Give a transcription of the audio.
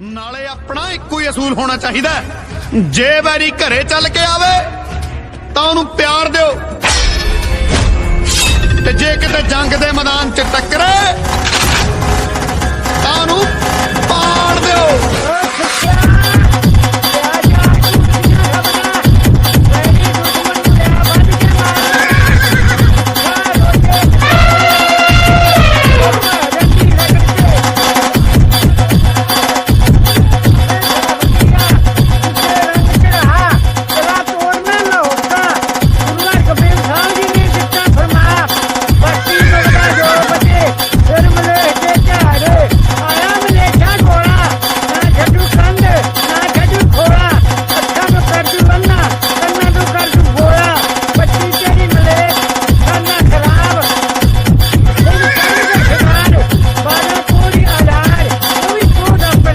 ਨਾਲੇ ਆਪਣਾ ਇੱਕੋ ਹੀ ਅਸੂਲ ਹੋਣਾ ਚਾਹੀਦਾ ਜੇ ਵੈਰੀ ਘਰੇ ਚੱਲ ਕੇ ਆਵੇ, ਤਾਂ ਉਹਨੂੰ ਪਿਆਰ ਦਿਓ। ਤੇ ਜੇ ਕਿਤੇ ਜੰਗ ਦੇ ਮੈਦਾਨ 'ਚ ਟੱਕਰੇ